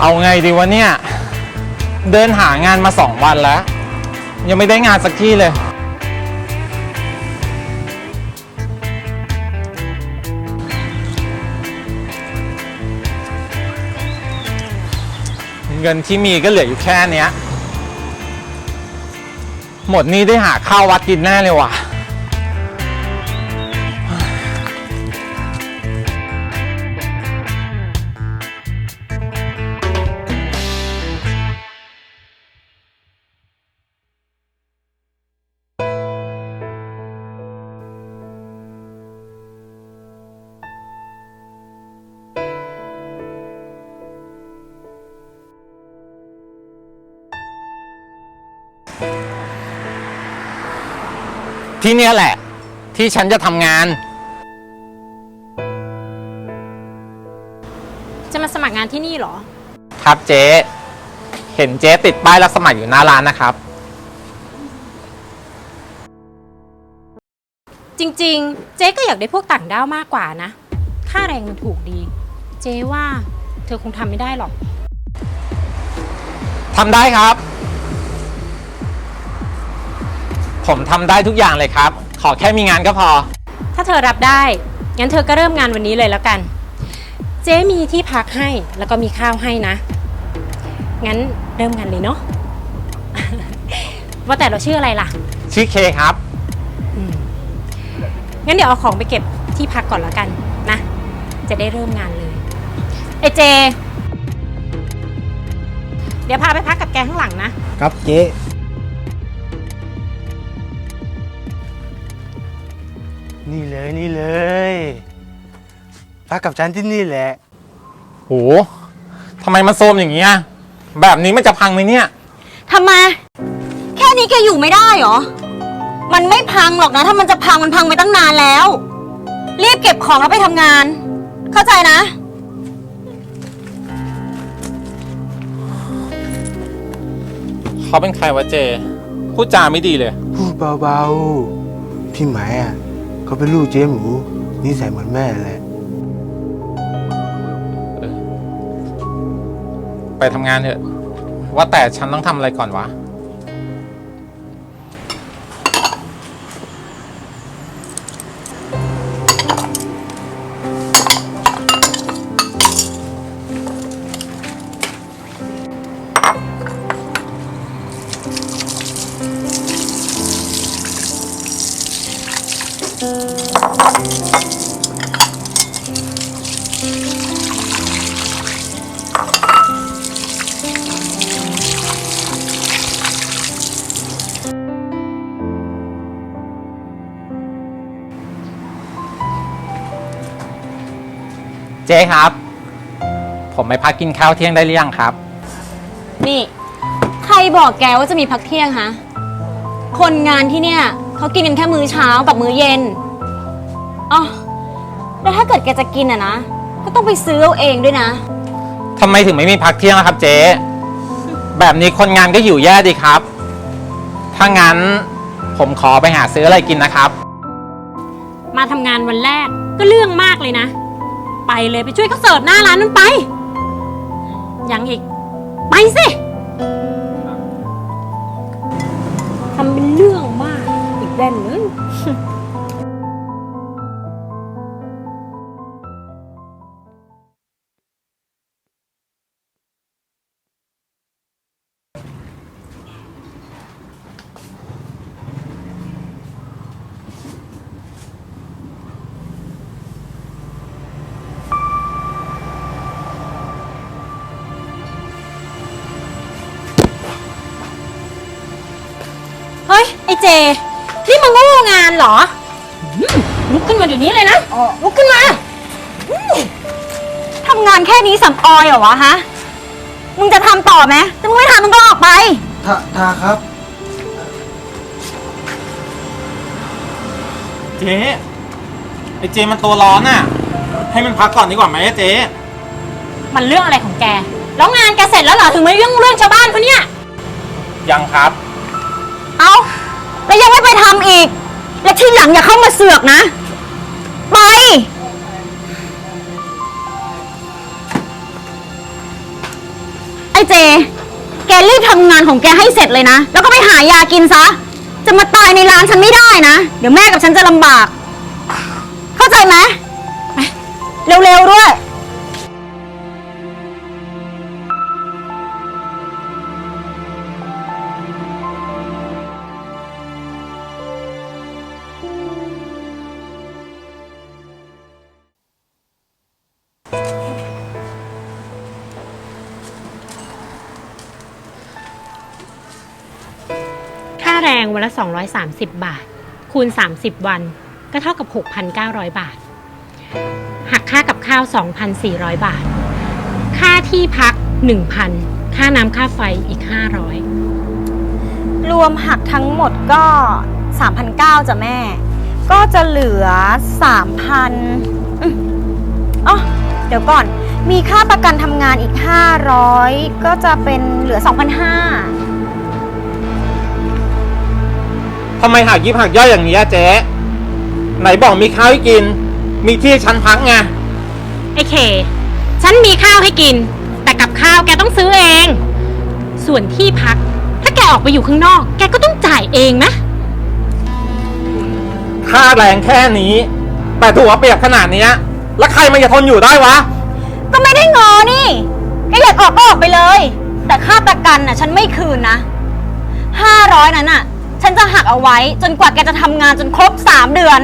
เอาไงดีวะเนี่ย เดินหางานมาสองวันแล้ว ยังไม่ได้งานสักที่เลย เงินที่มีก็เหลืออยู่แค่เนี้ย หมดนี้ได้หาข้าววัดกินแน่เลยว่ะ ที่เนี่ยแหละ ที่ฉันจะทำงาน จะมาสมัครงานที่นี่เหรอ ครับเจ๊ เห็นเจ๊ติดป้ายรับสมัครอยู่หน้าร้านนะครับ จริง ๆ เจ๊ก็อยากได้พวกต่างด้าวมากกว่านะ ค่าแรงมันถูกดี เจ๊ว่า เธอคงทำไม่ได้หรอก ทำได้ครับ ผมทำได้ทุกอย่างเลยครับ ขอแค่มีงานก็พอ ถ้าเธอรับได้ งั้นเธอก็เริ่มงานวันนี้เลยแล้วกัน เจ๊มีที่พักให้แล้วก็มีข้าวให้นะ งั้นเริ่มงานเลยเนาะ ว่าแต่เราชื่ออะไรล่ะ ชื่อเคครับ อืมงั้นเดี๋ยวเอาของไปเก็บที่พักก่อนแล้วกันนะ จะได้เริ่มงานเลยไอเจ เดี๋ยวพาไปพักกับแกข้างหลังนะ ครับเจ๊ นี่เลยนี่เลยพักกับฉันที่นี่แหละ โหทำไมมันโซมอย่างเงี้ย แบบนี้มันจะพังไหมเนี่ย ทำไม แค่นี้แกอยู่ไม่ได้เหรอ มันไม่พังหรอกนะ ถ้ามันจะพังมันพังไปตั้งนานแล้ว รีบเก็บของแล้วไปทำงาน เข้าใจนะ เขาเป็นใครวะเจ พูดจาไม่ดีเลย พูดเบาๆ พี่หมายอะ เขาเป็นลูกเจ๊หมูนิสัยเหมือนแม่แหละไปทำงานเถอะ ว่าแต่ฉันต้องทำอะไรก่อนวะ เจ๊ครับ ผมไปพักกินข้าวเที่ยงได้หรือยังครับ นี่ ใครบอกแกว่าจะมีพักเที่ยงฮะ คนงานที่เนี่ยเขากินกันแค่มื้อเช้ากับมื้อเย็นอ๋อแล้วถ้าเกิดแกจะกินอะนะ ก็ต้องไปซื้อเอาเองด้วยนะ ทำไมถึงไม่มีพักเที่ยงล่ะครับ เจ๊ แบบนี้คนงานก็อยู่แย่ดีครับ ถ้างั้นผมขอไปหาซื้ออะไรกินนะครับ มาทำงานวันแรกก็เรื่องมากเลยนะไป เลยไปช่วยเขาเสิร์ฟหน้าร้านนั้นไป ยังอีก ไปสิ ทำเป็นเรื่องมาก อีกแว่นเลย ไอเจ นี่มึงโง่งานเหรออืมลุกขึ้นมาเดี๋ยวนี้เลยนะลุกขึ้นมาทำงานแค่นี้สำออยเหรอวะฮะ มึงจะทำต่อไหมถ้ามึงไม่ทำมึงก็ออกไป ทาทาครับ เจ๊ไอเจมันตัวร้อนน่ะ ให้มันพักก่อนดีกว่าไหมอะเจ๊มันเรื่องอะไรของแก แล้วงานแกเสร็จแล้วเหรอถึงมาเรื่องเรื่องชาวบ้านเขาเนี่ย ยังครับ เอา แล้วยังไม่ไปทำอีก และที่หลังอย่าเข้ามาเสือกนะ ไป ไอ้เจ แกรีบทำงานของแกให้เสร็จเลยนะ แล้วก็ไปหายากินซะ จะมาตายในร้านฉันไม่ได้นะ เดี๋ยวแม่กับฉันจะลำบาก เข้าใจไหม เร็วๆด้วยาแรงวันละ 230 บาท คูณ 30 วัน ก็เท่ากับ 6,900 บาท หักค่ากับข้าว 2,400 บาท ค่าที่พัก 1,000 ค่าน้ำค่าไฟอีก 500 รวมหักทั้งหมดก็3,900จ้ะแม่ ก็จะเหลือ 3,000อืมอ๋อเดี๋ยวก่อน มีค่าประกันทำงานอีก 500 ก็จะเป็นเหลือ 2,500 ทำไมหักยิบหักย่อยอย่างนี้อะเจ๊ไหนบอกมีข้าวให้กิน มีที่ให้ฉันพักไงไอ้เค ฉันมีข้าวให้กิน แต่กับข้าวแกต้องซื้อเอง ส่วนที่พัก ถ้าแกออกไปอยู่ข้างนอก แกก็ต้องจ่ายเองนะค่าแรงแค่นี้ แต่ถูกเอาเปรียบขนาดเนี้ย แล้วใครมันจะทนอยู่ได้วะ ก็ไม่ได้งอนี่แกอยากออกก็ออกไปเลย แต่ค่าประกันน่ะ ฉันไม่คืนนะ500นั้นน่ะ ฉันจะหักเอาไว้จนกว่าแกจะทำงานจนครบ 3 เดือน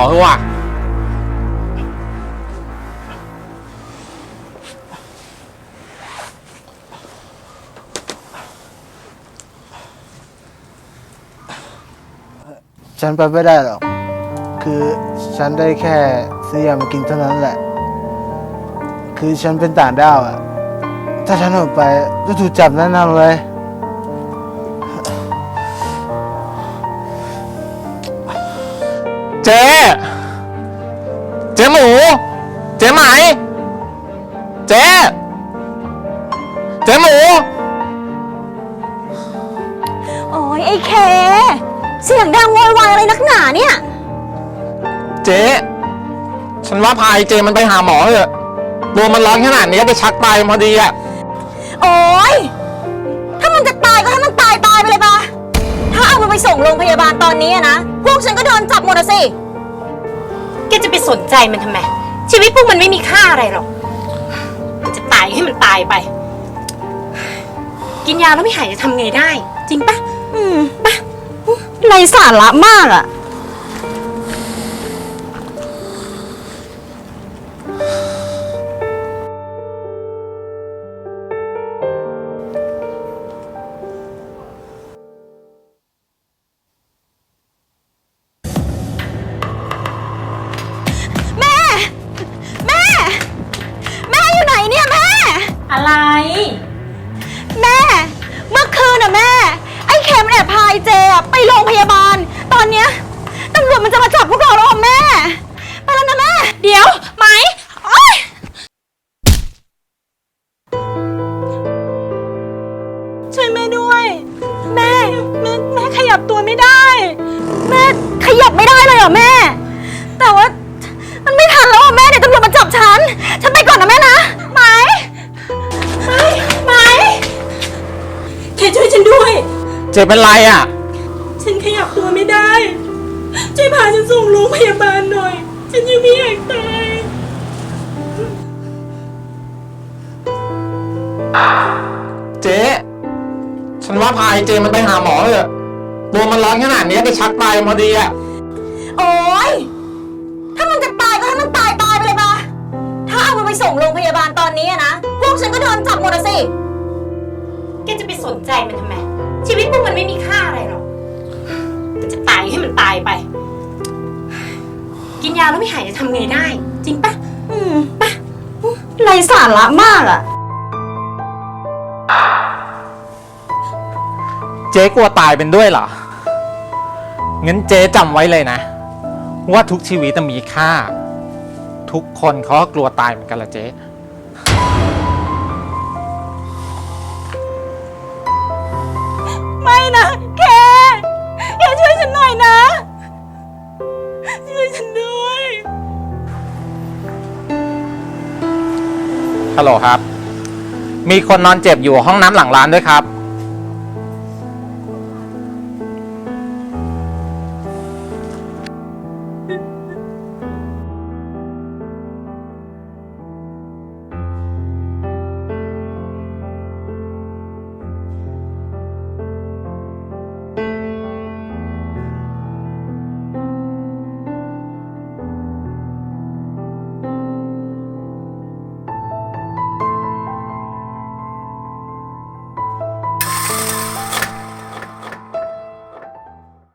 อเถอะว่ะฉันไปไม่ได้หรอก คือฉันได้แค่ซื้อยามากินเท่านั้นแหละ คือฉันเป็นต่างด้าวอะถ้าฉันออกไปจะถูกจับแน่นอนเลย เจ๊เจ๊หมู เจ๊ไหม เจ๊เจ๊หมู โอ้ยไอ้เค เสียงดังโวยวายอะไรนักหนาเนี่ย เจ๊ฉันว่าพายเจมันไปหาหมอเถอะตัวมันร้อนขนาดนี้ไปชักตายพอดีอะ โอ้ย ส่งโรงพยาบาลตอนนี้อะนะ พวกฉันก็โดนจับหมดอะสิ แกจะไปสนใจมันทำไม ชีวิตพวกมันไม่มีค่าอะไรหรอก มันจะตายให้มันตายไป กินยาแล้วไม่หายจะทำไงได้ จริงปะอืมปะไรสาระมากอะ อะไร แม่ เมื่อคืนน่ะแม่ ไอ้เข็มแอบพายเจอะไปโรงพยาบาล ตอนเนี้ยตำรวจมันจะมาจับพวกเราแล้วอะแม่ ไปแล้วนะแม่ เดี๋ยวไหมโอ๊ยช่วยแม่ด้วย แม่ แม่แม่ขยับตัวไม่ได้ แม่ขยับไม่ได้เลยเหรอแม่ แต่ว่า เจ๊เป็นไรอะฉันขยับตัวไม่ได้ ช่วยพาฉันส่งโรงพยาบาลหน่อย ฉันยังไม่อยากตาย เจ๊ ฉันว่าพายเจมันไปหาหมอเถอะตัวมันร้อนขนาดนี้ไปชักตายพอดีอะโอ๊ย ถ้ามันจะตายก็ให้มันตายตายไปเลยปะถ้าเอามันไปส่งโรงพยาบาลตอนนี้อะนะ พวกฉันก็โดนจับหมดอะสิแกจะไป สนใจมันทำไม ชีวิตพวกมันไม่มีค่าอะไรหรอกมันจะตายให้มันตายไป กินยาแล้วไม่หายจะทำไงได้ จริงปะอสาระมากอะเจ๊กลัวตายเป็นด้วยเหรอ งั้นเจ๊จำไว้เลยนะ ว่าทุกชีวิตมีค่า ทุกคนเขาก็กลัวตายเหมือนกันละเจ๊ นะ แกอย่าช่วยฉันหน่อยนะ ช่วยฉันด้วย ฮัลโหลครับ มีคนนอนเจ็บอยู่ห้องน้ำหลังร้านด้วยครับ